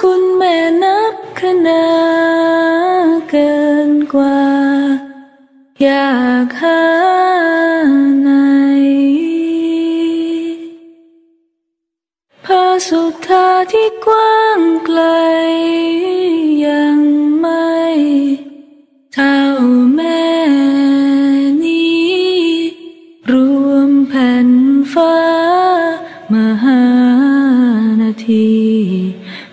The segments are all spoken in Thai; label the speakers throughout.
Speaker 1: คุณแม่นับขนาเกินกว่า อยากหาไหนพระสุธาที่กว้างไกล ยังไม่เท่าแม่นี้ รวมแผ่นฟ้ามหานาที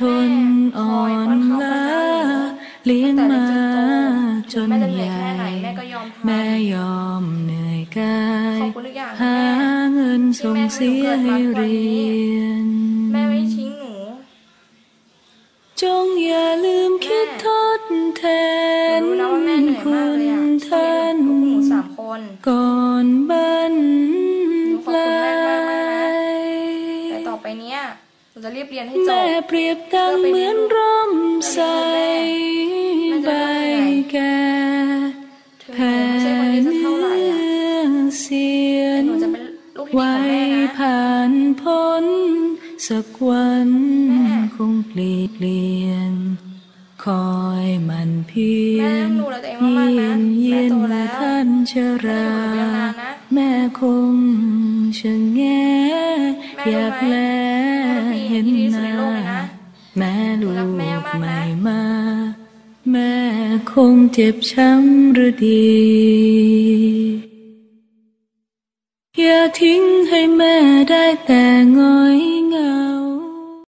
Speaker 1: ทนอ่อนล้าเลี้ยงมาจน
Speaker 2: แม่จะเห
Speaker 1: ให
Speaker 2: นื่อย
Speaker 1: ญ่
Speaker 2: แค่ไหนแม่ก็ยอมทำ
Speaker 1: แม่ยอมเหนื่อยกา
Speaker 2: ข
Speaker 1: ย
Speaker 2: อบคุณทุกอย่าง
Speaker 1: หา
Speaker 2: แม่
Speaker 1: เงินส่งเสียให้เรียน
Speaker 2: แม่ไม่ทิ้งหนู
Speaker 1: จงอย่าลืมคิดทดแท
Speaker 2: หนู
Speaker 1: น
Speaker 2: รู้นะว่าแม่เหนื่อย
Speaker 1: คุ
Speaker 2: มากเลย
Speaker 1: ณ
Speaker 2: อะที่
Speaker 1: ท่า
Speaker 2: เลี้ยง
Speaker 1: น
Speaker 2: ลูกหนูสามคน
Speaker 1: ก่อนบัน
Speaker 2: หนูข
Speaker 1: ป
Speaker 2: อบคุณ
Speaker 1: ลา
Speaker 2: แม่มากๆนะ
Speaker 1: ย
Speaker 2: แต่ต่อไปเนี้ย หนูจะรีบเรียนให้จ
Speaker 1: แม่
Speaker 2: บ
Speaker 1: เปรียบดังเหมือนร่มใสใบแก่
Speaker 2: ถึงหนู
Speaker 1: แผ่
Speaker 2: ไม่ใช่คนนี้จะเท่าไหร่อะ
Speaker 1: เสีย
Speaker 2: แต่
Speaker 1: น
Speaker 2: หนูจะเป็นลูกที่ดี
Speaker 1: ไว้
Speaker 2: ของแม่นะ
Speaker 1: ผ่านพ้น สักวัน
Speaker 2: แม่
Speaker 1: คงเปลี่ยนเปลี่ยนคอยมันเพีย
Speaker 2: แม่
Speaker 1: น
Speaker 2: ต้องดูแลตัวเองมากๆนะ
Speaker 1: เยียน
Speaker 2: แม่
Speaker 1: เย็น
Speaker 2: โตแล้ว
Speaker 1: เมื่อท่านชรา
Speaker 2: แม่อยู่กับเรียนนานนะ
Speaker 1: แม่คงชะแง
Speaker 2: แม่
Speaker 1: อยาก
Speaker 2: รู้ไหม
Speaker 1: แล คงเจ็บช้ำหรือดี อย่าทิ้งให้แม่ได้แต่ง้อยเหงา